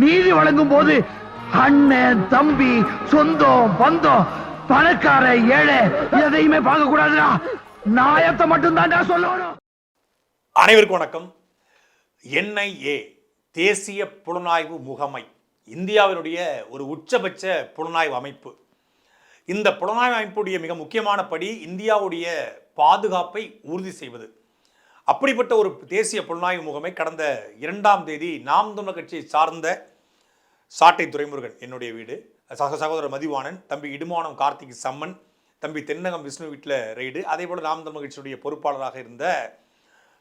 நீதி வழங்கும் போது அண்ணன் தம்பி சொந்தம் பந்தம் பணக்கார ஏழை எதையுமே பார்க்க கூடாதுடா நாயத்தை மட்டும்தான் சொல்லணும். அனைவருக்கும் வணக்கம். என்ஐஏ தேசிய புலனாய்வு முகமை இந்தியாவினுடைய ஒரு உச்சபட்ச புலனாய்வு அமைப்பு. இந்த புலனாய்வு அமைப்புடைய மிக முக்கியமான படி இந்தியாவுடைய பாதுகாப்பை உறுதி செய்வது. அப்படிப்பட்ட ஒரு தேசிய புலனாய்வு முகமை கடந்த இரண்டாம் தேதி நாம் தமிழர் கட்சியை சார்ந்த சாட்டை துரைமுருகன் என்னுடைய வீடு. சக சகோதரர் மதிவாணன் தம்பி இடுமானம் கார்த்திக் சம்மன் தம்பி தென்னகம் விஷ்ணு வீட்டில் ரெய்டு. அதே போல் நாம் தமிழ் கட்சியுடைய பொறுப்பாளராக இருந்த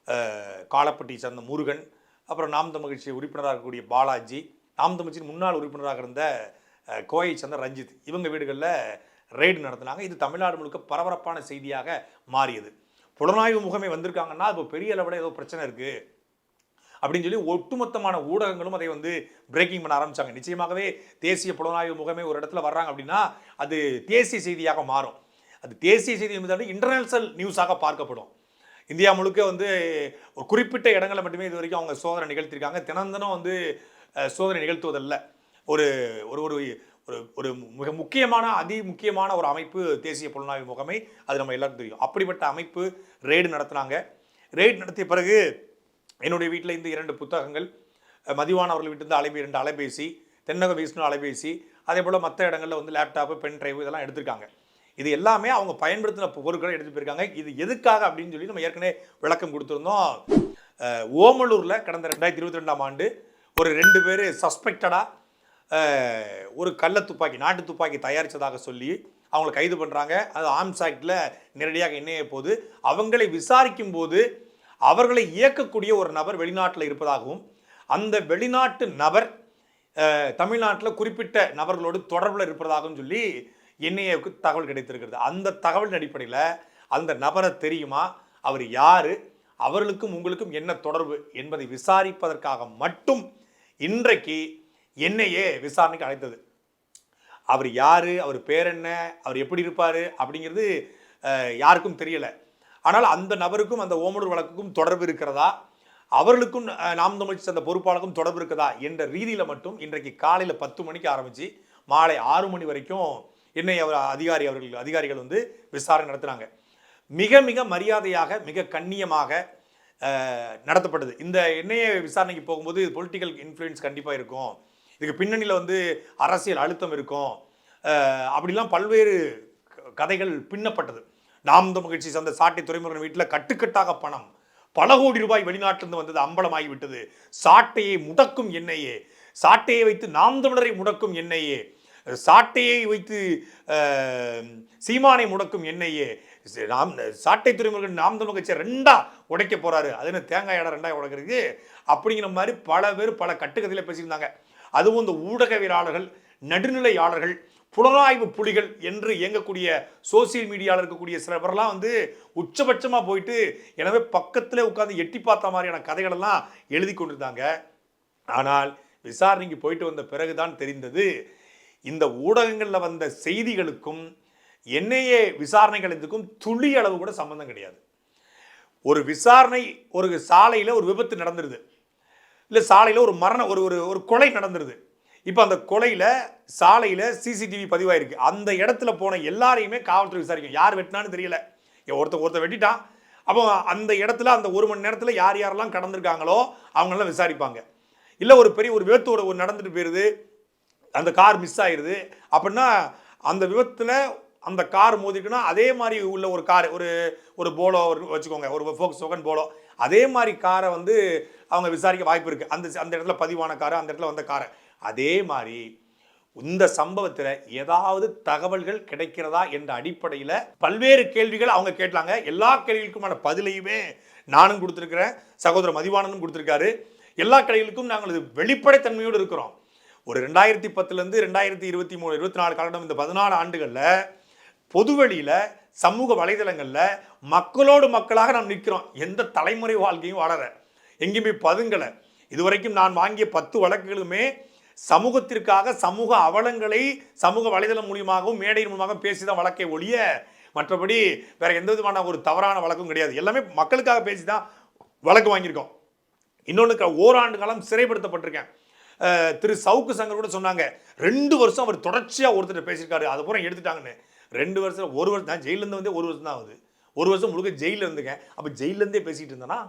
அஹ், காலப்பட்டி முருகன் அப்புறம் நாம் தமிழ் கட்சி உறுப்பினராக இருக்கக்கூடிய பாலாஜி நாம் தமிழ்ச்சியின் முன்னாள் உறுப்பினராக இருந்த கோயை சேர்ந்த ரஞ்சித். இவங்க வீடுகளில் ரெய்டு நடத்தினாங்க. இது தமிழ்நாடு முழுக்க பரபரப்பான செய்தியாக மாறியது. புலனாய்வு முகமை வந்திருக்காங்கன்னா இப்போ பெரிய அளவில் ஏதோ பிரச்சனை இருக்குது அப்படின்னு சொல்லி ஒட்டுமொத்தமான ஊடகங்களும் அதை வந்து பிரேக்கிங் பண்ண ஆரம்பிச்சாங்க. நிச்சயமாகவே தேசிய புலனாய்வு முகமை ஒரு இடத்துல வர்றாங்க அப்படின்னா அது தேசிய செய்தியாக மாறும். அது தேசிய செய்தி என்பதை இன்டர்நேஷனல் நியூஸாக பார்க்கப்படும். இந்தியா முழுக்க வந்து ஒரு குறிப்பிட்ட இடங்களை மட்டுமே இது வரைக்கும் அவங்க சோதனை நிகழ்த்தியிருக்காங்க. தினம் வந்து சோதனை நிகழ்த்துவதல்ல. ஒரு ஒரு ஒரு ஒரு ஒரு மிக முக்கியமான அதி முக்கியமான ஒரு அமைப்பு தேசிய புலனாய்வு முகமை. அது நம்ம எல்லாருக்கும் தெரியும். அப்படிப்பட்ட அமைப்பு ரெய்டு நடத்தினாங்க. ரெய்டு நடத்திய பிறகு என்னுடைய வீட்டில் இந்த இரண்டு புத்தகங்கள் அஹ், மதிவான அவர்கள் வீட்டில் அலைபே இரண்டு அலைபேசி தென்னக விஷ்ணு அலைபேசி அதே போல் மற்ற இடங்களில் வந்து லேப்டாப்பு பென் டிரைவ் இதெல்லாம் எடுத்திருக்காங்க. இது எல்லாமே அவங்க பயன்படுத்தின பொருட்களை எடுத்து போயிருக்காங்க. இது எதுக்காக அப்படின்னு சொல்லி நம்ம ஏற்கனவே விளக்கம் கொடுத்துருந்தோம். ஓமலூரில் கடந்த ரெண்டாயிரத்தி இருபத்தி ரெண்டாம் ஆண்டு ஒரு ரெண்டு பேர் சஸ்பெக்டடாக ஒரு கள்ள துப்பாக்கி நாட்டு துப்பாக்கி தயாரித்ததாக சொல்லி அவங்களை கைது பண்ணுறாங்க அது ஆர்ம்ஸ் ஆக்டில் நேரடியாக இணைய போது அவங்களை விசாரிக்கும் போது அவர்களை இயக்கக்கூடிய ஒரு நபர் வெளிநாட்டில் இருப்பதாகவும் அந்த வெளிநாட்டு நபர் தமிழ்நாட்டில் குறிப்பிட்ட நபர்களோடு தொடர்பில் இருப்பதாகவும் சொல்லி என்ஐஏவுக்கு தகவல் கிடைத்திருக்கிறது. அந்த தகவலின் அடிப்படையில் அந்த நபரை தெரியுமா? அவர் யார்? அவர்களுக்கும் உங்களுக்கும் என்ன தொடர்பு? என்பதை விசாரிப்பதற்காக மட்டும் இன்றைக்கு என்னையே விசாரணைக்கு அழைத்தது. அவர் யார்? அவர் பேர் என்ன? அவர் எப்படி இருப்பார்? அப்படிங்கிறது யாருக்கும் தெரியலை. ஆனால் அந்த நபருக்கும் அந்த ஓமலூர் வழக்குக்கும் தொடர்பு இருக்கிறதா? அவர்களுக்கும் நாம் தமிழ் அந்த பொறுப்பாளருக்கும் தொடர்பு இருக்குதா? என்ற ரீதியில் மட்டும் இன்றைக்கு காலையில் பத்து மணிக்கு ஆரம்பித்து மாலை ஆறு மணி வரைக்கும் என்னை அவர் அதிகாரி அவர்கள் அதிகாரிகள் வந்து விசாரணை நடத்துகிறாங்க மிக மிக மரியாதையாக மிக கண்ணியமாக நடத்தப்பட்டது. இந்த என்ஐஏ விசாரணைக்கு போகும்போது பொலிட்டிக்கல் இன்ஃப்ளூயன்ஸ் கண்டிப்பாக இருக்கும். இதுக்கு பின்னணியில் வந்து அரசியல் அழுத்தம் இருக்கும். அப்படிலாம் பல்வேறு க- கதைகள் பின்னப்பட்டது. நாம் தமிழ் கட்சி சார்ந்த சாட்டை துறைமுருகன் வீட்டில் கட்டுக்கட்டாக பணம் பல கோடி ரூபாய் வெளிநாட்டிலிருந்து வந்தது அம்பலமாகி விட்டது. சாட்டையை முடக்கும் எண்ணெயே சாட்டையை வைத்து நாம் தமிழரை முடக்கும் எண்ணெயே சாட்டையை வைத்து சீமானை முடக்கும் எண்ணெயே. நாம் சாட்டை துறைமுருகன் நாம் தமிழ் கட்சியை ரெண்டா உடைக்க போறாரு. அது என்ன தேங்காய் இடம் ரெண்டாக உடைக்கிறது அப்படிங்கிற மாதிரி பல பேர் பல கட்டுக்கதையில் பேசியிருந்தாங்க. அதுவும் இந்த ஊடகவியலாளர்கள் நடுநிலையாளர்கள் புலனாய்வு புலிகள் என்று இயங்கக்கூடிய சோசியல் மீடியாவில் இருக்கக்கூடிய சில பேர்லாம் வந்து உச்சபட்சமாக போயிட்டு எனவே பக்கத்தில் உட்காந்து எட்டி பார்த்த மாதிரியான கதைகளெல்லாம் எழுதி கொண்டிருந்தாங்க. ஆனால் விசாரணைக்கு போயிட்டு வந்த பிறகுதான் தெரிந்தது இந்த ஊடகங்களில் வந்த செய்திகளுக்கும் என்ஐஏ விசாரணைகளுக்கும் துளி அளவு கூட சம்மந்தம் கிடையாது. ஒரு விசாரணை ஒரு சாலையில் ஒரு விபத்து நடந்துருது. இல்லை சாலையில் ஒரு மரணம் ஒரு ஒரு ஒரு கொலை நடந்துருது. இப்போ அந்த கொலையில் சாலையில் சிசிடிவி பதிவாயிருக்கு. அந்த இடத்துல போன எல்லாரையுமே காவல்துறை விசாரிக்கும். யார் வெட்டினான்னு தெரியல. இங்க ஒருத்தர் ஒருத்தர் வெட்டிட்டான். அப்போ அந்த இடத்துல அந்த ஒரு மணி நேரத்தில் யார் யாரெல்லாம் கடந்திருக்காங்களோ அவங்களெல்லாம் விசாரிப்பாங்க. இல்லை ஒரு பெரிய ஒரு விபத்தோட ஒரு நடந்துட்டு போயிடுது அந்த கார் மிஸ் ஆயிடுது அப்படின்னா அந்த விபத்தில் அந்த கார் மோதிக்குன்னா அதே மாதிரி உள்ள ஒரு கார் ஒரு ஒரு போலோ ஒரு வச்சுக்கோங்க. ஒரு ஃபோக்ஸ் சோகன் போலோ. அதே மாதிரி காரை வந்து அவங்க விசாரிக்க வாய்ப்பு இருக்குது அந்த அந்த இடத்துல பதிவான காரை அந்த இடத்துல வந்த காரை. அதே மாதிரி இந்த சம்பவத்தில் ஏதாவது தகவல்கள் கிடைக்கிறதா என்ற அடிப்படையில் பல்வேறு கேள்விகள் அவங்க கேட்டாங்க. எல்லா கேள்விகளுக்குமான பதிலையுமே நானும் கொடுத்துருக்குறேன். சகோதரர் மதிவானனும் கொடுத்துருக்காரு. எல்லா கடைகளுக்கும் நாங்கள் இது வெளிப்படைத்தன்மையோடு இருக்கிறோம். ஒரு ரெண்டாயிரத்தி பத்துலேருந்து ரெண்டாயிரத்தி இருபத்தி மூணு இருபத்தி நாலு காலகட்டம் இந்த பதினாலு ஆண்டுகளில் பொதுவெளியில் சமூக வலைதளங்களில் மக்களோடு மக்களாக நாம் நிற்கிறோம். எந்த தலைமுறை வாழ்க்கையும் வளர எங்கேயுமே பதுங்கலை. இதுவரைக்கும் நான் வாங்கிய பத்து வழக்குகளுமே சமூகத்திற்காக சமூக அவலங்களை சமூக வலைதளம் மூலியமாகவும் மேடையின் மூலமாக பேசி தான் வழக்கை ஒழிய மற்றபடி வேற எந்த விதமான ஒரு தவறான வழக்கும் கிடையாது. எல்லாமே மக்களுக்காக பேசி தான் வழக்கு வாங்கியிருக்கோம். இன்னொன்று ஓராண்டு காலம் சிறைப்படுத்தப்பட்டிருக்கேன். திரு சவுக்கு சங்கர் கூட சொன்னாங்க ரெண்டு வருஷம் அவர் தொடர்ச்சியாக ஒருத்தர் பேசியிருக்காரு. அது பூரா எடுத்துட்டாங்கன்னு. ரெண்டு வருஷம் ஒரு வருஷம் நான் ஜெயிலேருந்து வந்து ஒரு வருஷம் தான் ஆகுது. ஒரு வருஷம் முழுக்க ஜெயிலில் இருந்துங்க அப்போ ஜெயிலேருந்தே பேசிகிட்டு இருந்தேனா?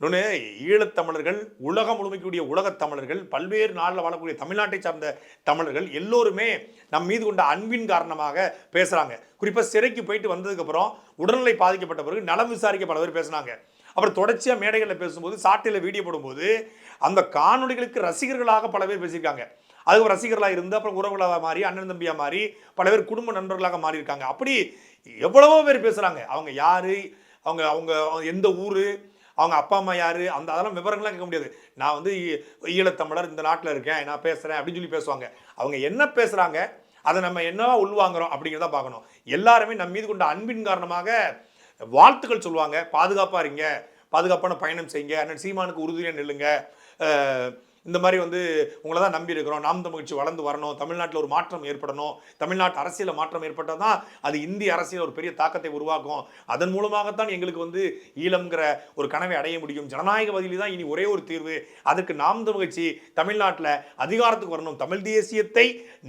இன்னொன்று ஈழத்தமிழர்கள் உலகம் முழுமைக்கூடிய உலகத் தமிழர்கள் பல்வேறு நாளில் வாழக்கூடிய தமிழ்நாட்டை சார்ந்த தமிழர்கள் எல்லோருமே நம் மீது கொண்ட அன்பின் காரணமாக பேசுகிறாங்க குறிப்பாக சிறைக்கு போயிட்டு வந்ததுக்கப்புறம் உடல்நிலை பாதிக்கப்பட்ட பிறகு நலம் விசாரிக்க பல பேர் பேசுனாங்க. அப்புறம் தொடர்ச்சியாக மேடைகளில் பேசும்போது சாட்டில் வீடியோ போடும்போது அந்த காணொளிகளுக்கு ரசிகர்களாக பல பேர் பேசியிருக்காங்க. அதுக்கு ரசிகர்களாக இருந்து அப்புறம் உறவுகளாக மாறி அண்ணன் தம்பியாக மாறி பல பேர் குடும்ப நண்பர்களாக மாறி இருக்காங்க அப்படி எவ்வளவோ பேர் பேசுகிறாங்க அவங்க யார்? அவங்க அவங்க எந்த ஊர்? அவங்க அப்பா அம்மா யார்? அந்த அதெல்லாம் விவரங்கள்லாம் கேட்க முடியாது. நான் வந்து ஈழத்தமிழர் இந்த நாட்டில் இருக்கேன் நான் பேசுகிறேன் அப்படின்னு சொல்லி பேசுவாங்க. அவங்க என்ன பேசுகிறாங்க அதை நம்ம என்ன உள்வாங்குறோம் அப்படிங்கிறத பார்க்கணும். எல்லாருமே நம்ம மீது கொண்ட அன்பின் காரணமாக வாழ்த்துக்கள் சொல்லுவாங்க. பாதுகாப்பாக இருங்க. பாதுகாப்பான பயணம் செய்யுங்க. அண்ணன் சீமானுக்கு உறுதியாக நில்லுங்க. இந்த மாதிரி வந்து உங்களை தான் நம்பி இருக்கிறோம். நாம் தமிழ்ச்சி வளர்ந்து வரணும். தமிழ்நாட்டில் ஒரு மாற்றம் ஏற்படணும். தமிழ்நாட்டு அரசியலில் மாற்றம் ஏற்பட்டால் தான் அது இந்திய அரசியல் ஒரு பெரிய தாக்கத்தை உருவாக்கும். அதன் மூலமாகத்தான் எங்களுக்கு வந்து ஈழம்ங்கிற ஒரு கனவை அடைய முடியும். ஜனநாயக வழியில் தான் இனி ஒரே ஒரு தீர்வு. அதற்கு நாம் தமிழ்ச்சி தமிழ்நாட்டில் அதிகாரத்துக்கு வரணும். தமிழ் தேசியத்தை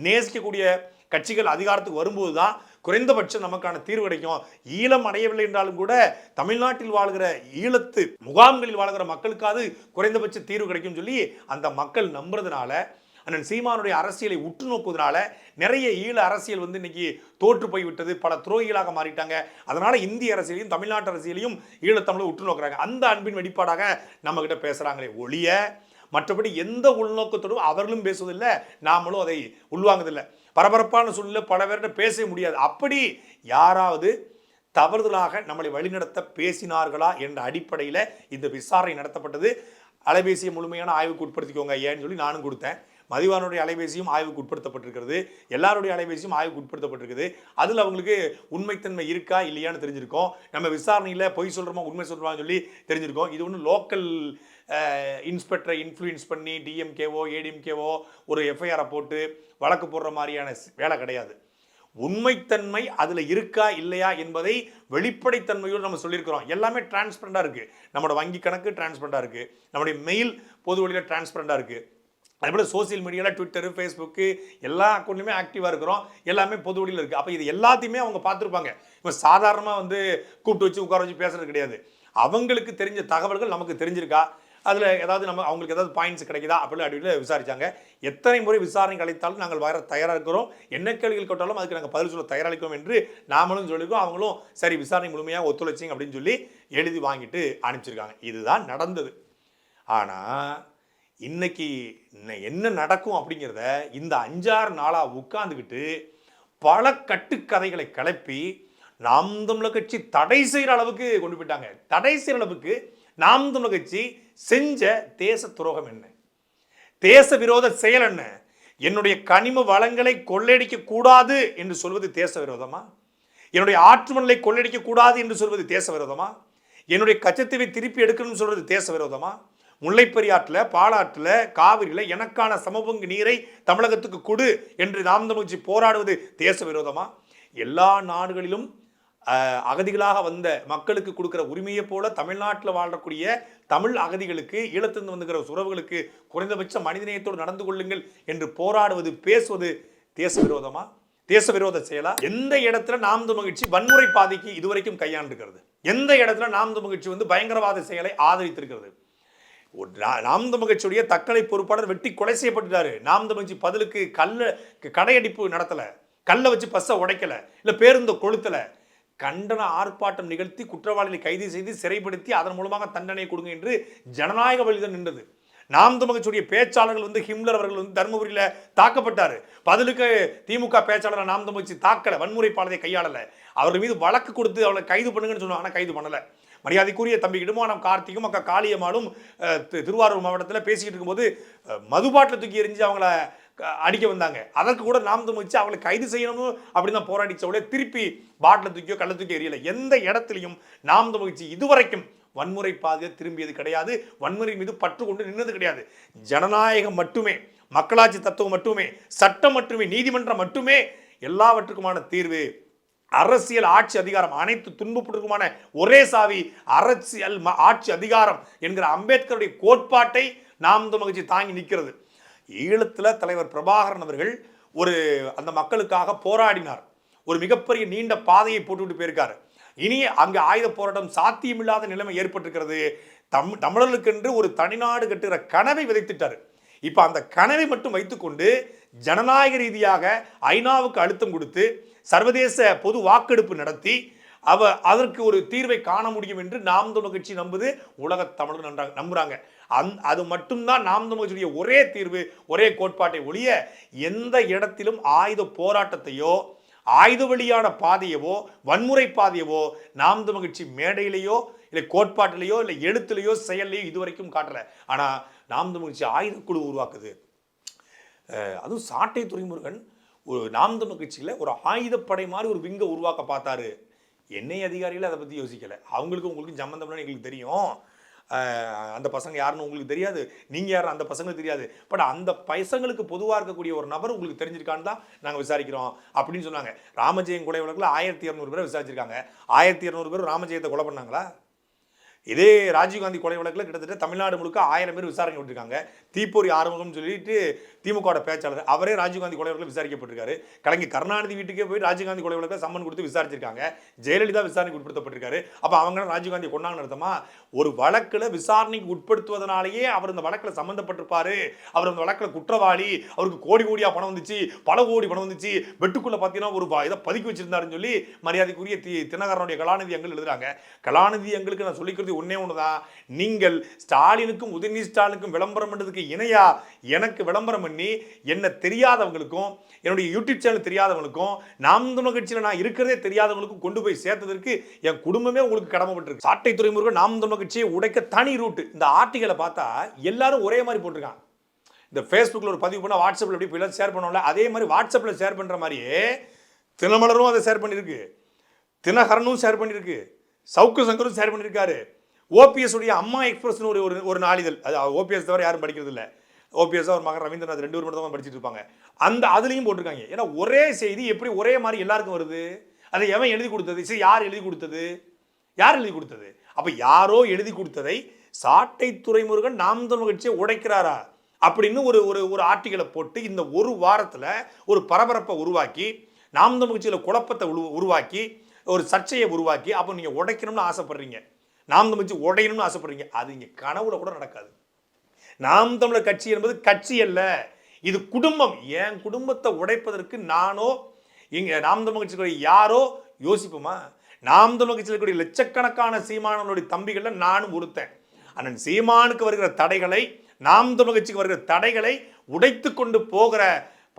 நேசிக்கக்கூடிய கட்சிகள் அதிகாரத்துக்கு வரும்போது தான் குறைந்தபட்சம் நமக்கான தீர்வு கிடைக்கும். ஈழம் அடையவில்லை என்றாலும் கூட தமிழ்நாட்டில் வாழ்கிற ஈழத்து முகாம்களில் வாழ்கிற மக்களுக்காவது குறைந்தபட்ச தீர்வு கிடைக்கும் சொல்லி அந்த மக்கள் நம்புறதுனால அண்ணன் சீமானுடைய அரசியலை உற்று நோக்குவதனால நிறைய ஈழ அரசியல் வந்து இன்னைக்கு தோற்று போய் விட்டது பல துரோகிகளாக மாறிட்டாங்க. அதனால இந்திய அரசியலையும் தமிழ்நாட்டு அரசியலையும் ஈழத்தமிழை உற்று நோக்குறாங்க. அந்த அன்பின் வெளிப்பாடாக நம்ம கிட்ட பேசுறாங்களே மற்றபடி எந்த உள்நோக்கத்தோடும் அவர்களும் பேசுவதில்லை நாமளும் அதை உள்வாங்குவதில்லை. பரபரப்பான சூழ்நிலை பல பேர்கிட்ட பேச முடியாது. அப்படி யாராவது தவறுதலாக நம்மளை வழிநடத்த பேசினார்களா என்ற அடிப்படையில் இந்த விசாரணை நடத்தப்பட்டது. அலைபேசியை முழுமையான ஆய்வுக்கு உட்படுத்திக்கோங்க ஏன்னு சொல்லி நானும் கொடுத்தேன். மதிவானுடைய அலைபேசியும் ஆய்வுக்கு உட்படுத்தப்பட்டிருக்கிறது. எல்லாருடைய அலைபேசியும் ஆய்வுக்கு உட்படுத்தப்பட்டிருக்குது. அதில் அவங்களுக்கு உண்மைத்தன்மை இருக்கா இல்லையான்னு தெரிஞ்சிருக்கோம். நம்ம விசாரணையில் பொய் சொல்கிறோமா உண்மை சொல்கிறோமான்னு சொல்லி தெரிஞ்சிருக்கோம். இது ஒன்றும் லோக்கல் இன்ஸ்பெக்டரை இன்ஃப்ளூயன்ஸ் பண்ணி டிஎம்கேவோ ஏடிஎம்கேவோ ஒரு எஃப்ஐஆரை போட்டு வழக்கு போடுற மாதிரியான வேலை கிடையாது. உண்மைத்தன்மை அதில் இருக்கா இல்லையா என்பதை வெளிப்படைத்தன்மையோடு நம்ம சொல்லியிருக்கிறோம். எல்லாமே டிரான்ஸ்பரண்டாக இருக்குது நம்மளோட வங்கி கணக்கு டிரான்ஸ்பரண்டாக இருக்குது நம்முடைய மெயில் பொது வழியில் டிரான்ஸ்பரண்டாக இருக்குது அதேபோல் சோசியல் மீடியாவில் ட்விட்டரு ஃபேஸ்புக்கு எல்லா அக்கௌண்ட்லையுமே ஆக்டிவாக இருக்கிறோம். எல்லாமே பொது வழியில் இருக்குது அப்போ இது எல்லாத்தையுமே அவங்க பார்த்துருப்பாங்க. இப்போ சாதாரணமாக வந்து கூப்பிட்டு வச்சு உட்கார வச்சு பேசுறது கிடையாது. அவங்களுக்கு தெரிஞ்ச தகவல்கள் நமக்கு தெரிஞ்சிருக்கா? அதில் ஏதாவது நம்ம அவங்களுக்கு ஏதாவது பாயிண்ட்ஸ் கிடைக்குதா அப்படின்னு அடிவில் விசாரிச்சாங்க. எத்தனை முறை விசாரணை அழைத்தாலும் நாங்கள் வர தயாராக இருக்கிறோம். என்ன கேள்விகள் கேட்டாலும் அதுக்கு நாங்கள் பதில் சொல்ல தயாரிக்கிறோம் என்று நாமளும் சொல்லியிருக்கோம். அவங்களும் சரி விசாரணை முழுமையாக ஒத்துழைச்சிங்க அப்படின்னு சொல்லி எழுதி வாங்கிட்டு அனுப்பிச்சிருக்காங்க. இதுதான் நடந்தது. ஆனால் இன்னைக்கு என்ன நடக்கும் அப்படிங்கிறத இந்த அஞ்சாறு நாளாக உட்காந்துக்கிட்டு பல கட்டுக்கதைகளை கிளப்பி நாம் தமிழர் கட்சி தடை செய்கிற அளவுக்கு கொண்டு போயிட்டாங்க. தடை செய்கிற அளவுக்கு நாம் தமிழ் கட்சி செஞ்ச தேச துரோகம் என்ன? தேச விரோத செயல் என்ன? என்னுடைய கனிம வளங்களை கொள்ளையடிக்க கூடாது என்று சொல்வது தேச விரோதமா? என்னுடைய ஆற்று மணலை கொள்ளையடிக்க கூடாது என்று சொல்வது தேச விரோதமா? என்னுடைய கச்சத்தீவை திருப்பி எடுக்கணும்னு சொல்றது தேச விரோதமா? முல்லைப்பெரியாற்றில் பாலாற்றில் காவிரியில் எனக்கான சமபங்கு நீரை தமிழகத்துக்கு கொடு என்று நாம் தமிழ்ச்சி போராடுவது தேச விரோதமா? எல்லா நாடுகளிலும் அகதிகளாக வந்த மக்களுக்கு கொடுக்குற உரிமையை போல தமிழ்நாட்டில் வாழக்கூடிய தமிழ் அகதிகளுக்கு ஈழத்திலிருந்து வந்துகிற உறவுகளுக்கு குறைந்தபட்ச மனிதநேயத்தோடு நடந்து கொள்ளுங்கள் என்று போராடுவது பேசுவது தேச விரோதமா தேச விரோத செயலா? எந்த இடத்துல நாம் மகிழ்ச்சி வன்முறை பாதைக்கு இதுவரைக்கும் கையாண்டிருக்கிறது? எந்த இடத்துல நாம் மகிழ்ச்சி வந்து பயங்கரவாத செயலை ஆதரித்திருக்கிறது? ஒரு நா- நாம் தக்கலை பொறுப்பாளர் வெட்டி கொலை செய்யப்பட்டுட்டாரு. நாம் மகிழ்ச்சி பதிலுக்கு கல்ல கடையடிப்பு நடத்தலை. கல்லை வச்சு பஸ்ஸை உடைக்கல. இல்லை பேருந்தை கொளுத்தலை. கண்டன ஆர்ப்பாட்டம் நிகழ்த்தி குற்றவாளிகளை கைது செய்து சிறைப்படுத்தி அதன் மூலமாக தண்டனை கொடுங்க என்று ஜனநாயக வழிதான் நின்றது. நாம் தமிழ் பேச்சாளர்கள் வந்து ஹிம்லர் அவர்கள் வந்து தர்மபுரியில் தாக்கப்பட்டார். பதிலுக்கு திமுக பேச்சாளர் நாம் தமிழ் தாக்கலை தாக்கல வன்முறை பாலத்தை கையாளல. அவர்கள் மீது வழக்கு கொடுத்து அவளை கைது பண்ணுங்கன்னு சொன்னாங்க ஆனால் கைது பண்ணலை. மரியாதைக்குரிய தம்பி இடுமானம் கார்த்திக்கும் அக்கா காளியம்மாளும் திருவாரூர் மாவட்டத்தில் பேசிக்கிட்டு இருக்கும்போது மதுபாட்டில் தூக்கி எரிஞ்சு அவங்கள அடிக்க வந்தாங்க. அதற்கு கூட நாம் தமிழ் அவங்களை கைது செய்யணும் அப்படின்னு தான் போராடிச்சவளே திருப்பி பாட்டில் தூக்கியோ கள்ள தூக்கி எறியல எந்த இடத்துலையும் நாம் தமிழ் இதுவரைக்கும் வன்முறை பாதையை திரும்பியது கிடையாது. வன்முறை மீது பற்று கொண்டு நின்றது கிடையாது. ஜனநாயகம் மட்டுமே மக்களாட்சி தத்துவம் மட்டுமே சட்டம் மட்டுமே நீதிமன்றம் மட்டுமே எல்லாவற்றுக்குமான தீர்வு. அரசியல் ஆட்சி அதிகாரம் அனைத்து துன்புற்றுக்குமான ஒரே சாவி அரசியல் ம- ஆட்சி அதிகாரம் என்கிற அம்பேத்கருடைய கோட்பாட்டை நாம் தமிழ் தாங்கி நிற்கிறது. ஈழத்தில் தலைவர் பிரபாகரன் அவர்கள் ஒரு அந்த மக்களுக்காக போராடினார். ஒரு மிகப்பெரிய நீண்ட பாதையை போட்டுவிட்டு போயிருக்காரு. இனி அங்கே ஆயுத போராட்டம் சாத்தியமில்லாத நிலைமை ஏற்பட்டிருக்கிறது. தம் தமிழர்களுக்கென்று ஒரு தனிநாடு கட்டுகிற கனவை விதைத்துட்டார். இப்போ அந்த கனவை மட்டும் வைத்துக்கொண்டு ஜனநாயக ரீதியாக ஐநாவுக்கு அழுத்தம் கொடுத்து சர்வதேச பொது வாக்கெடுப்பு நடத்தி அவ அதற்கு ஒரு தீர்வை காண முடியும் என்று நாம் தமிழ் கட்சி நம்புது உலக தமிழர் நன்றாக நம்புகிறாங்க அந் அது மட்டும்தான் நாம் தமிழர்களுடைய ஒரே தீர்வு ஒரே கோட்பாட்டை ஒழிய எந்த இடத்திலும் ஆயுத போராட்டத்தையோ ஆயுத வழியான பாதையவோ வன்முறை பாதையவோ நாம் மகிழ்ச்சி மேடையிலேயோ இல்லை கோட்பாட்டிலேயோ இல்லை எழுத்துலேயோ செயல்லையோ இதுவரைக்கும் காட்டலை. ஆனால் நாம் தமிழ் ஆயுதக்குழு உருவாக்குது. அதுவும் சாட்டை துரைமுருகன் ஒரு நாம் தமிழ் ஒரு ஆயுதப்படை மாதிரி ஒரு விங்கை உருவாக்க பார்த்தாரு. எண்ணெய் அதிகாரிகள் அதை பற்றி யோசிக்கலை. அவங்களுக்கும் உங்களுக்கும் சம்மந்தம்னு எங்களுக்கு தெரியும். அந்த பசங்க யாருன்னு உங்களுக்கு தெரியாது. நீங்கள் யாரும் அந்த பசங்களுக்கு தெரியாது. பட் அந்த பசங்களுக்கு பொதுவாக இருக்கக்கூடிய ஒரு நபர் உங்களுக்கு தெரிஞ்சிருக்கான்னு தான் நாங்கள் விசாரிக்கிறோம் அப்படின்னு சொன்னாங்க. ராமஜெயம் கொலை வழக்கில் ஆயிரத்தி இரநூறு பேர் விசாரிச்சிருக்காங்க. ஆயிரத்தி இரநூறு பேர் ராமஜெயத்தை கொலை பண்ணாங்களா? இதே ராஜீவ்காந்தி கொலை வழக்கில் கிட்டத்தட்ட தமிழ்நாடு முழுக்க ஆயிரம் பேர் விசாரணை விட்டுருக்காங்க தீப்பொறி ஆரம்பம்னு சொல்லிட்டு திமுகவோட பேச்சாளர் அவரே ராஜீவ்காந்தி கொலை வழக்கில் விசாரிக்கப்பட்டிருக்காரு. கலைஞர் கருணாநிதி வீட்டுக்கே போய் ராஜீவ்காந்தி கொலை வழக்கில் சம்மன் கொடுத்து விசாரிச்சிருக்காங்க. ஜெயலலிதா விசாரணைக்கு உட்படுத்தப்பட்டிருக்காரு. அப்போ அவங்க ராஜீவ்காந்தி கொண்டாங்க அர்த்தமா? ஒரு வழக்கில் விசாரணைக்கு உட்படுத்துவதனாலேயே அவர் இந்த வழக்கில் சம்மந்தப்பட்டிருப்பாரு அவர் அந்த வழக்கில் குற்றவாளி. அவருக்கு கோடி கோடியா பணம் வந்துச்சு. பல கோடி பணம் வந்துச்சு. வெட்டுக்குள்ள பார்த்தீங்கன்னா ஒரு இதை பதுக்கி வச்சிருந்தாருன்னு சொல்லி மரியாதைக்குரிய தி தினகரனுடைய கலாநிதி எங்கள் எழுதுறாங்க. கலாநிதி எங்களுக்கு நான் சொல்லிக்கிறது ஒன்றே ஒன்று தான் நீங்கள் ஸ்டாலினுக்கும் உதயநிதி ஸ்டாலினுக்கும் விளம்பரம் பண்ணுறதுக்கு இணையா? எனக்கு விளம்பரம் பண்ணி என்ன தெரியாதவங்களுக்கும் என்னுடைய யூடியூப் சேனல் தெரியாதவங்களுக்கும் நாம் தமிழ் கட்சியில் நான் இருக்கிறதே தெரியாதவங்களுக்கும் கொண்டு போய் சேர்த்ததற்கு என் குடும்பமே உங்களுக்கு கடமைப்பட்டிருக்கு. சாட்டை துறைமுருகன் நாம் தமிழ் கட்சியை உடைக்க தனி ரூட்டு. இந்த ஆர்டிகளை பார்த்தா எல்லாரும் ஒரே மாதிரி போட்டிருக்காங்க. இந்த ஃபேஸ்புக்கில் ஒரு பதிவு பண்ணால் வாட்ஸ்அப்பில் எப்படி இப்போ ஷேர் பண்ணோம்ல அதே மாதிரி வாட்ஸ்அப்பில் ஷேர் பண்ணுற மாதிரியே தினமலரும் அதை ஷேர் பண்ணியிருக்கு. தினகரனும் ஷேர் பண்ணியிருக்கு. சவுக்கு சங்கரும் ஷேர் பண்ணியிருக்காரு. ஓபிஎஸ் உடைய அம்மா எக்ஸ்பிரஸ்னு ஒரு ஒரு- ஒரு நாளிதழ். அது ஓபிஎஸ் தவிர யாரும் படிக்கிறது இல்லை. ஓபிஎஸ் அவர் மகன் ரவீந்திரநாத் ரெண்டு பேர் மட்டும் தான் படிச்சுட்டு இருப்பாங்க. அந்த அதுலேயும் போட்டிருக்காங்க. ஏன்னா ஒரே செய்தி எப்படி ஒரே மாதிரி எல்லாருக்கும் வருது? அதை எவன் எழுதி கொடுத்தது? சரி யார் எழுதி கொடுத்தது? யார் எழுதி கொடுத்தது? அப்போ யாரோ எழுதி கொடுத்ததை சாட்டை துறைமுருகன் நாம் தமிழ் கட்சியை உடைக்கிறாரா? அப்படின்னு ஒரு ஒரு ஒரு ஆர்டிகளை போட்டு இந்த ஒரு வாரத்தில் ஒரு பரபரப்பை உருவாக்கி நாம் தமிழ் கட்சியில் குழப்பத்தை உரு- உருவாக்கி ஒரு சர்ச்சையை உருவாக்கி அப்போ நீங்கள் உடைக்கணும்னு ஆசைப்படுறீங்க. நாம் தமிழ் உடையணும்னு ஆசைப்படுறீங்க. அது இங்கே கனவுல கூட நடக்காது. நாம் தமிழர் கட்சி என்பது கட்சி அல்ல. இது குடும்பம். என் குடும்பத்தை உடைப்பதற்கு நானோ இங்கே நாம் தமிழ் கட்சியில் யாரோ யோசிப்போமா? நாம் தமிழ் கட்சியில் இருக்கக்கூடிய லட்சக்கணக்கான சீமானவனுடைய தம்பிகளில் நானும் ஒருத்தன். அண்ணன் சீமானுக்கு வருகிற தடைகளை நாம் தமிழ் கட்சிக்கு வருகிற தடைகளை உடைத்து கொண்டு போகிற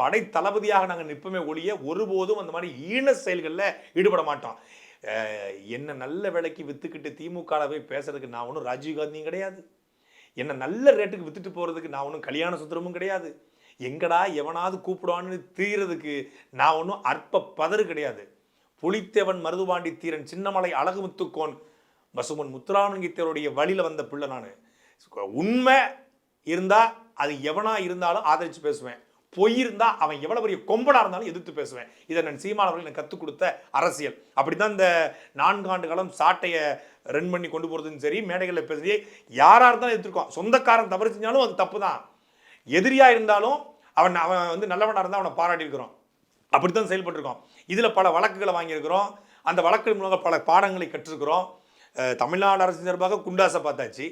படை தளபதியாக நாங்கள் நிற்போமே ஒழிய ஒருபோதும் அந்த மாதிரி ஈன செயல்களில் ஈடுபட மாட்டோம். என்ன நல்ல விலைக்கு விற்றுக்கிட்டு திமுகவில் போய் பேசுறதுக்கு நான் ஒன்றும் ராஜீவ்காந்தியும் கிடையாது. என்ன நல்ல ரேட்டுக்கு வித்துட்டு போகிறதுக்கு நான் ஒன்றும் கல்யாண சுத்திரமும் கிடையாது. எங்கடா எவனாவது கூப்பிடுவான்னு தீரதுக்கு நான் ஒன்றும் அற்ப பதறு கிடையாது. புலித்தேவன் மருதுபாண்டி தீரன் சின்னமலை அழகுமுத்துக்கோன் பசுமன் முத்துராமலிங்கத்தேவருடைய வழியில் வந்த பிள்ளை நான். உண்மை இருந்தால் அது எவனாக இருந்தாலும் ஆதரித்து பேசுவேன். பொய் அவன் எவ்வளவு பெரிய கொம்பனா இருந்தாலும் எதிர்த்து பேசுவேன். இதை நான் சீமானவர்கள் எனக்கு கற்றுக் கொடுத்த அரசியல். அப்படிதான் இந்த நான்காண்டு காலம் சாட்டையை ரன் பண்ணி கொண்டு போறதும் சரி மேடைகளில் பேசுறதே யாரா இருந்தாலும் எதிர்த்துருக்கோம் சொந்தக்காரன் தவறு செஞ்சாலும் அது தப்பு தான் எதிரியா இருந்தாலும் அவன் அவன் வந்து நல்லவனா இருந்தால் அவனை பாராட்டியிருக்கிறோம் அப்படி அப்படித்தான் செயல்பட்டிருக்கோம். இதில் பல வழக்குகளை வாங்கியிருக்கிறோம். அந்த வழக்கு மூலமாக பல பாடங்களை கற்றுருக்கிறோம். தமிழ்நாடு அரசு சார்பாக குண்டாசை பார்த்தாச்சு.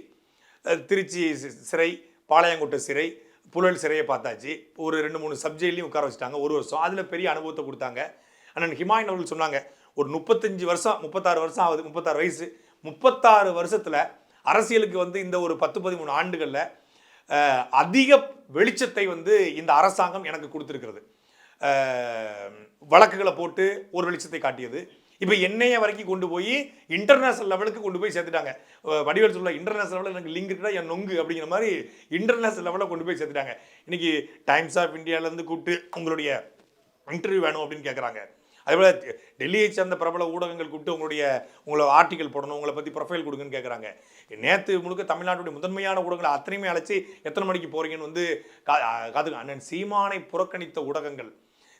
திருச்சி சிறை பாளையங்கோட்டை சிறை புழல் சிறையை பார்த்தாச்சு. ஒரு ரெண்டு மூணு சப்ஜெக்ட்லையும் உட்கார வச்சுட்டாங்க. ஒரு வருஷம். அதில் பெரிய அனுபவத்தை கொடுத்தாங்க. அண்ணன் ஹிமாயின் அவர்கள் சொன்னாங்க ஒரு முப்பத்தஞ்சு வருஷம் முப்பத்தாறு வருஷம் ஆகுது முப்பத்தாறு வயசு. முப்பத்தாறு வருஷத்தில் அரசியலுக்கு வந்து இந்த ஒரு பத்து பதிமூணு ஆண்டுகளில் அதிக வெளிச்சத்தை வந்து இந்த அரசாங்கம் எனக்கு கொடுத்துருக்கிறது. வழக்குகளை போட்டு ஒரு வெளிச்சத்தை காட்டியது. இப்போ என்னைய வரைக்கும் கொண்டு போய் இன்டர்நேஷனல் லெவலுக்கு கொண்டு போய் சேர்த்துட்டாங்க. வடிவேல் சொல்ல இன்டர்நேஷனல் லெவலில் எனக்கு லிங்க் இருக்குடா என் நொங்கு அப்படிங்கிற மாதிரி இன்டர்நேஷனல் லெவலில் கொண்டு போய் சேர்த்துட்டாங்க. இன்னைக்கு டைம்ஸ் ஆஃப் இந்தியாவிலேருந்து கூப்பிட்டு உங்களுடைய இன்டர்வியூ வேணும் அப்படின்னு கேட்குறாங்க அதேபோல் டெல்லியை சேர்ந்த பிரபல ஊடகங்கள் கூப்பிட்டு உங்களுடைய உங்களை ஆர்டிக்கல் போடணும் உங்களை பற்றி ப்ரொஃபைல் கொடுங்கன்னு கேட்குறாங்க நேற்று முழுக்க தமிழ்நாட்டுடைய முதன்மையான ஊடகங்களை அத்தனையுமே அழைச்சி எத்தனை மணிக்கு போகிறீங்கன்னு வந்து கா- காத்துங்க அண்ணன் சீமானை புறக்கணித்த ஊடகங்கள்.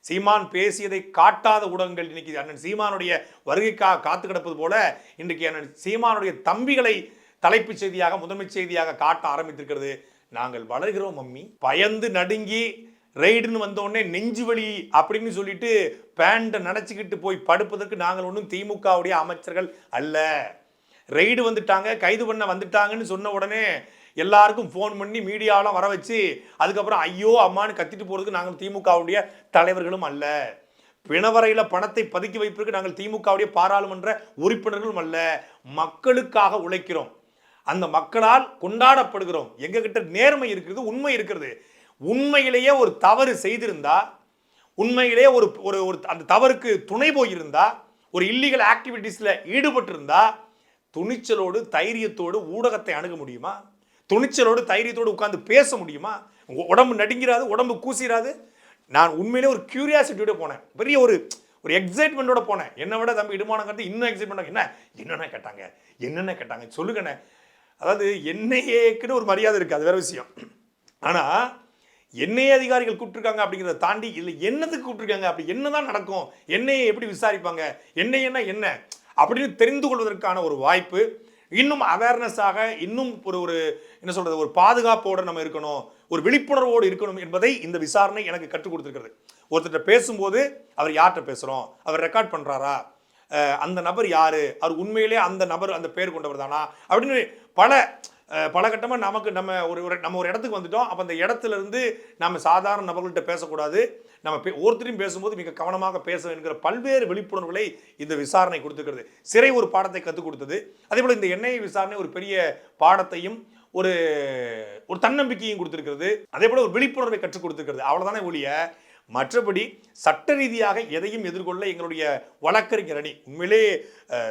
சீமான் பேசியதை காட்டாத ஊடகங்கள் இன்னைக்கு அண்ணன் சீமானுடைய வருகைக்காக காத்து கிடப்பது போல இன்றைக்கு அண்ணன் சீமானுடைய தம்பிகளை தலைப்புச் செய்தியாக முதன்மை செய்தியாக காட்ட ஆரம்பித்திருக்கிறது. நாங்கள் வளர்கிறோம் மம்மி. பயந்து நடுங்கி ரெய்டுன்னு வந்தோடனே நெஞ்சு வலி அப்படின்னு சொல்லிட்டு பேண்டை நினச்சிக்கிட்டு போய் படுப்பதற்கு நாங்கள் ஒன்றும் திமுகவுடைய அமைச்சர்கள் அல்ல. ரெய்டு வந்துட்டாங்க கைது பண்ண வந்துட்டாங்கன்னு சொன்ன உடனே எல்லாருக்கும் ஃபோன் பண்ணி மீடியாவெலாம் வர வச்சு அதுக்கப்புறம் ஐயோ அம்மான்னு கத்திட்டு போகிறதுக்கு நாங்கள் திமுகவுடைய தலைவர்களும் அல்ல. பிணவரையில் பணத்தை பதுக்கி வைப்பதற்கு நாங்கள் திமுகவுடைய பாராளுமன்ற உறுப்பினர்களும் அல்ல. மக்களுக்காக உழைக்கிறோம். அந்த மக்களால் கொண்டாடப்படுகிறோம். எங்ககிட்ட நேர்மை இருக்கிறது உண்மை இருக்கிறது. உண்மையிலேயே ஒரு தவறு செய்திருந்தா உண்மையிலேயே ஒரு ஒரு ஒரு அந்த தவறுக்கு துணை போயிருந்தா ஒரு இல்லீகல் ஆக்டிவிட்டீஸில் ஈடுபட்டிருந்தா துணிச்சலோடு தைரியத்தோடு ஊடகத்தை அணுக முடியுமா? துணிச்சலோடு தைரியத்தோடு உட்காந்து பேச முடியுமா? உடம்பு நடுங்கிறாது உடம்பு கூசிராது நான் உண்மையிலே ஒரு கியூரியாசிட்டியோட போனேன். பெரிய ஒரு ஒரு எக்ஸைட்மெண்ட்டோட போனேன். என்னை விட தம்பி இடுமானம் கருத்து இன்னும் எக்ஸைட்மெண்ட் என்ன? என்னென்ன கேட்டாங்க? என்னென்ன கேட்டாங்க? சொல்லுங்கண்ணே. அதாவது என்னையேக்குன்னு ஒரு மரியாதை இருக்குது அது வேற விஷயம். ஆனால் என்னையே அதிகாரிகள் கூப்பிட்டுருக்காங்க அப்படிங்கிறத தாண்டி இல்லை என்னதுக்கு கூப்பிட்டுருக்காங்க? அப்படி என்னதான் நடக்கும்? என்னையை எப்படி விசாரிப்பாங்க? என்ஐஏன்னா என்ன? அப்படின்னு தெரிந்து கொள்வதற்கான ஒரு வாய்ப்பு. இன்னும் அவேர்னஸாக இன்னும் ஒரு ஒரு என்ன சொல்கிறது ஒரு பாதுகாப்போடு நம்ம இருக்கணும் ஒரு விழிப்புணர்வோடு இருக்கணும் என்பதை இந்த விசாரணை எனக்கு கற்றுக் கொடுத்துருக்கிறது. ஒருத்தர்கிட்ட பேசும்போது அவர் யார்கிட்ட பேசுகிறோம் அவர் ரெக்கார்ட் பண்ணுறாரா அந்த நபர் யார்? அவர் உண்மையிலே அந்த நபர் அந்த பேர் கொண்டவர் தானா? அப்படின்னு பல பல கட்டமாக நமக்கு நம்ம ஒரு ஒரு நம்ம ஒரு இடத்துக்கு வந்துட்டோம். அப்போ அந்த இடத்துல இருந்து நம்ம சாதாரண நபர்கள்ட்ட பேசக்கூடாது. நம்ம பே ஒருத்தரையும் பேசும்போது மிக கவனமாக பேச என்கிற பல்வேறு விழிப்புணர்வுகளை இந்த விசாரணை கொடுத்துக்கிறது சிறை ஒரு பாடத்தை கற்றுக் கொடுத்தது. அதே போல் இந்த எண்ணெய் விசாரணை ஒரு பெரிய பாடத்தையும் ஒரு ஒரு தன்னம்பிக்கையும் கொடுத்துருக்கிறது. அதே போல் ஒரு விழிப்புணர்வை கற்றுக் கொடுத்துருக்கிறது. அவ்வளோதானே ஒழிய மற்றபடி சட்ட ரீதியாக எதையும் எதிர்கொள்ள எங்களுடைய வழக்கறிஞர் அணி உண்மையிலே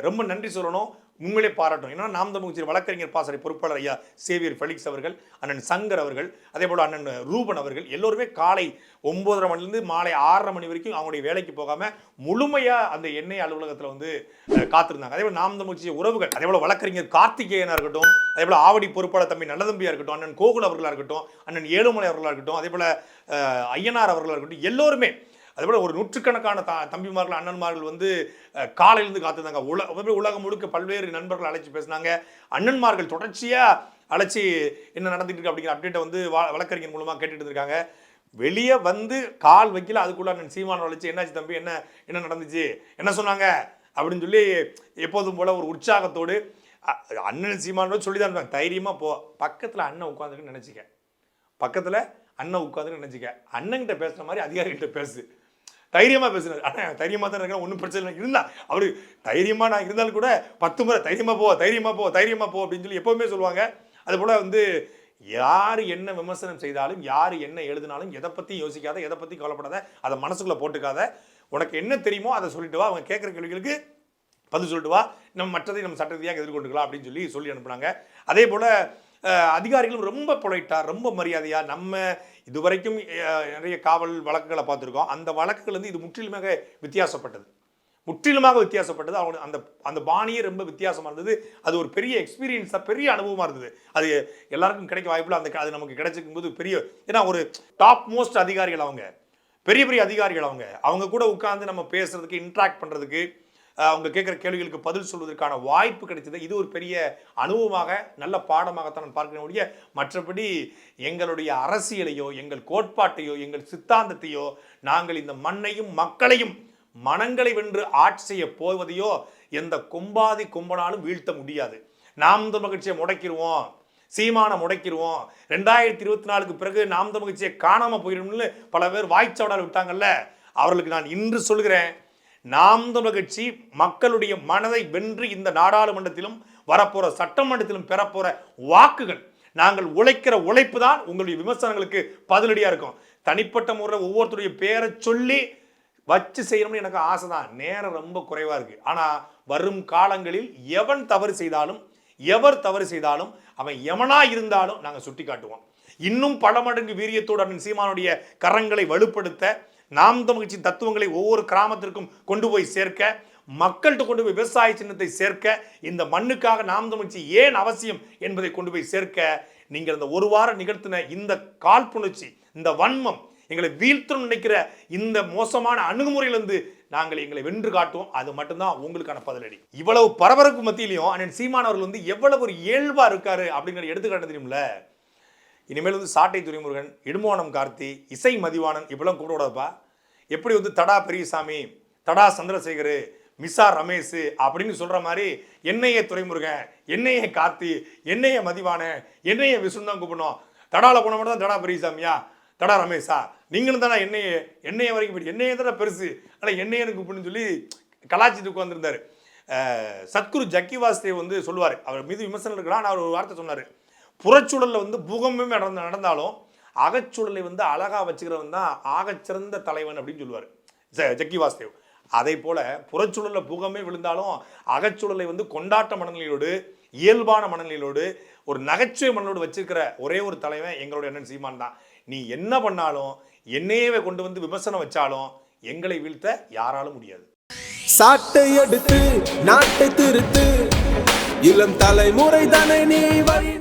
ரொம்ப நன்றி சொல்லணும். உண்மையிலே பாராட்டும். ஏன்னா நாம் தமிழ் வழக்கறிஞர் பாசறை பொறுப்பாளர் ஐயா சேவியர் ஃபெலிக்ஸ் அவர்கள் அண்ணன் சங்கர் அவர்கள் அதே போல் அண்ணன் ரூபன் அவர்கள் எல்லோருமே காலை ஒம்போதரை மணிலேருந்து மாலை ஆறரை மணி வரைக்கும் அவங்களுடைய வேலைக்கு போகாமல் முழுமையாக அந்த எண்ணெய் அலுவலகத்தில் வந்து காத்திருந்தாங்க. அதே போல் நாம் தமிழ் உறவுகள் அதே போல் வழக்கறிஞர் கார்த்திகேயனாக இருக்கட்டும் அதே போல் ஆவடி பொறுப்பாளர் தம்பி நல்லதம்பியாக இருக்கட்டும் அண்ணன் கோகுல் அவர்களாக இருக்கட்டும் அண்ணன் ஏழுமலை அவர்களாக இருக்கட்டும் அதே போல் ஐயனார் அவர்களாக இருக்கட்டும் எல்லோருமே அதேபோல் ஒரு நூற்றுக்கணக்கான த தம்பிமார்கள் அண்ணன்மார்கள் வந்து காலையிலேருந்து காத்திருந்தாங்க. உல உலகம் முழுக்க பல்வேறு நண்பர்கள் அழைச்சி பேசினாங்க. அண்ணன்மார்கள் தொடர்ச்சியாக அழைச்சி என்ன நடந்துகிட்டு இருக்கு அப்படிங்கிற அப்டேட்டை வந்து வ- வழக்கறிஞர் மூலமாக கேட்டுட்டு இருக்காங்க வெளியே வந்து கால் வைக்கல அதுக்குள்ள அண்ணன் சீமான அழைச்சி என்னாச்சு தம்பி? என்ன என்ன நடந்துச்சு? என்ன சொன்னாங்க? அப்படின்னு சொல்லி எப்போதும் போல் ஒரு உற்சாகத்தோடு அண்ணன் சீமானோட சொல்லி தான் இருந்தாங்க தைரியமாக போ. பக்கத்தில் அண்ணன் உட்காந்துருக்குன்னு நினச்சிக்க. பக்கத்தில் அண்ணன் உட்காந்துன்னு நினச்சிக்க. அண்ணன்கிட்ட பேசுகிற மாதிரி அதிகாரிகிட்ட பேசு. தைரியமாக பேசுனார் ஆனால் தைரியமாக தான் இருக்கிறேன் ஒன்றும் பிரச்சனை இல்லை. இருந்தா அவர் தைரியமாக நான் இருந்தாலும் கூட பத்து முறை தைரியமாக போ தைரியமாக போ தைரியமாக போ அப்படின்னு சொல்லி எப்போவுமே சொல்லுவாங்க. அதுபோல் வந்து யார் என்ன விமர்சனம் செய்தாலும் யார் என்ன எழுதினாலும் எதை பற்றி யோசிக்காத எதை பற்றி கவலைப்படாத அதை மனசுக்குள்ளே போட்டுக்காத. உனக்கு என்ன தெரியுமோ அதை சொல்லிட்டு வா. அவங்க கேட்குற கேள்விகளுக்கு பதில் சொல்லிட்டு வா. நம்ம மற்றதை நம்ம சட்ட ரீதியாக எதிர்கொண்டுக்கலாம் அப்படின்னு சொல்லி சொல்லி அனுப்புனாங்க. அதே போல் அதிகாரிகளும் ரொம்ப பொலைட்டாக ரொம்ப மரியாதையாக நம்ம இதுவரைக்கும் நிறைய காவல் வழக்குகளை பார்த்துருக்கோம். அந்த வழக்குகள் வந்து இது முற்றிலுமாக வித்தியாசப்பட்டது. முற்றிலுமாக வித்தியாசப்பட்டது. அவங்க அந்த அந்த பாணியே ரொம்ப வித்தியாசமாக இருந்தது. அது ஒரு பெரிய எக்ஸ்பீரியன்ஸாக பெரிய அனுபவமாக இருந்தது. அது எல்லாருக்கும் கிடைக்க வாய்ப்பில் அந்த அது நமக்கு கிடைச்சிக்கும் போது பெரிய ஏன்னா ஒரு டாப் மோஸ்ட் அதிகாரிகள் அவங்க. பெரிய பெரிய அதிகாரிகள் அவங்க. அவங்க கூட உட்காந்து நம்ம பேசுறதுக்கு இன்ட்ராக்ட் பண்ணுறதுக்கு அவங்க கேட்குற கேள்விகளுக்கு பதில் சொல்வதற்கான வாய்ப்பு கிடைத்தது. இது ஒரு பெரிய அனுபவமாக நல்ல பாடமாகத்தான் நான் பார்க்கிறேன் ஒழிய மற்றபடி எங்களுடைய அரசியலையோ எங்கள் கோட்பாட்டையோ எங்கள் சித்தாந்தத்தையோ நாங்கள் இந்த மண்ணையும் மக்களையும் மனங்களை வென்று ஆட்சி செய்ய போவதையோ எந்த கும்பாதி கும்பனாலும் வீழ்த்த முடியாது. நாம் இந்த மகிழ்ச்சியை முடக்கிடுவோம். சீமானை முடக்கிடுவோம். ரெண்டாயிரத்தி இருபத்தி நாலுக்கு பிறகு நாம் தமிழ்ச்சியை காணாமல் காணாம போயிடும்னு பல பேர் வாய்ச்சாவடால் விட்டாங்கல்ல. அவர்களுக்கு நான் இன்று சொல்கிறேன் நாம் தமிழ் கட்சி மக்களுடைய மனதை வென்று இந்த நாடாளுமன்றத்திலும் வரப்போற சட்டமன்றத்திலும் பெறப்போற வாக்குகள் நாங்கள் உழைக்கிற உழைப்பு தான் உங்களுடைய விமர்சனங்களுக்கு பதிலடியாக இருக்கும். தனிப்பட்ட முறையில் ஒவ்வொருத்தருடைய பேரை சொல்லி வச்சு செய்யணும்னு எனக்கு ஆசை தான் நேரம் ரொம்ப குறைவாக இருக்குது ஆனால் வரும் காலங்களில் எவன் தவறு செய்தாலும் எவர் தவறு செய்தாலும் அவன் எவனா இருந்தாலும் நாங்கள் சுட்டி காட்டுவோம் இன்னும் பல மடங்கு வீரியத்தோடு அண்ணன் சீமானுடைய கரங்களை வலுப்படுத்த நாம் தமிழ்ச்சி தத்துவங்களை ஒவ்வொரு கிராமத்திற்கும் கொண்டு போய் சேர்க்க மக்கள்கிட்ட கொண்டு போய் விவசாய சின்னத்தை சேர்க்க இந்த மண்ணுக்காக நாம் தமிழ்ச்சி ஏன் அவசியம் என்பதை கொண்டு போய் சேர்க்க நீங்கள் இந்த ஒரு வாரம் நிகழ்த்தின இந்த காழ்ப்புணர்ச்சி இந்த வன்மம் எங்களை வீழ்த்தணும் நினைக்கிற இந்த மோசமான அணுகுமுறையிலிருந்து நாங்கள் எங்களை வென்று காட்டுவோம். அது மட்டும்தான் உங்களுக்கான பதிலடி. இவ்வளவு பரபரப்பு மத்தியிலையும் அண்ணன் சீமானவர்கள் வந்து எவ்வளவு ஒரு இயல்பா இருக்காரு அப்படிங்கிற எடுத்துக்காட்டு தெரியும்ல? இனிமேல் வந்து சாட்டை துரைமுருகன் இடுமோனம் கார்த்தி இசை மதிவாணன் இப்படிலாம் கூப்பிடக்கூடாதுப்பா எப்படி வந்து தடா பெரியசாமி தடா சந்திரசேகர் மிசா ரமேஷ் அப்படின்னு சொல்கிற மாதிரி என்னையே துரைமுருகன் என்னையே கார்த்தி என்னைய மதிவானன் என்னையே விஷ்ணு தான் கூப்பிடணும். தடாவில் போன மட்டும் தான் தடா பெரியசாமியா தடா ரமேஷா? நீங்களும் தானே என்னையே என்னைய வரைக்கும் போயிட்டு என்னையே தானே பெருசு. ஆனால் என்னையனு கூப்பிடுன்னு சொல்லி கலாச்சிட்டு உட்காந்துருந்தாரு சத்குரு ஜக்கி வாசுதேவ் வந்து சொல்லுவார். அவர் மீது விமர்சனம் இருக்கலாம் ஆனால் அவர் ஒரு வார்த்தை சொன்னார். புறச்சூழலில் வந்து பூகம்பமே நடந்த நடந்தாலும் அகச்சூழலை வந்து அழகா வச்சுக்கிறவன் தான் ஆகச்சிறந்த தலைவன் அப்படின்னு சொல்லுவார். ஜ- ஜக்கி வாசுதேவ். அதே போல புறச்சூழலில் பூகமே விழுந்தாலும் அகச்சூழலை வந்து கொண்டாட்ட மனநிலையோடு இயல்பான மனநிலையோடு ஒரு நகைச்சுவை மனநிலோடு வச்சிருக்கிற ஒரே ஒரு தலைவன் எங்களுடைய அண்ணன் சீமான் தான். நீ என்ன பண்ணாலும் என்னையவே கொண்டு வந்து விமர்சனம் வச்சாலும் எங்களை வீழ்த்த யாராலும் முடியாது. சாட்டை எடுத்து நாட்டை திருத்து இளம் தலைமுறை தானே நீ வழி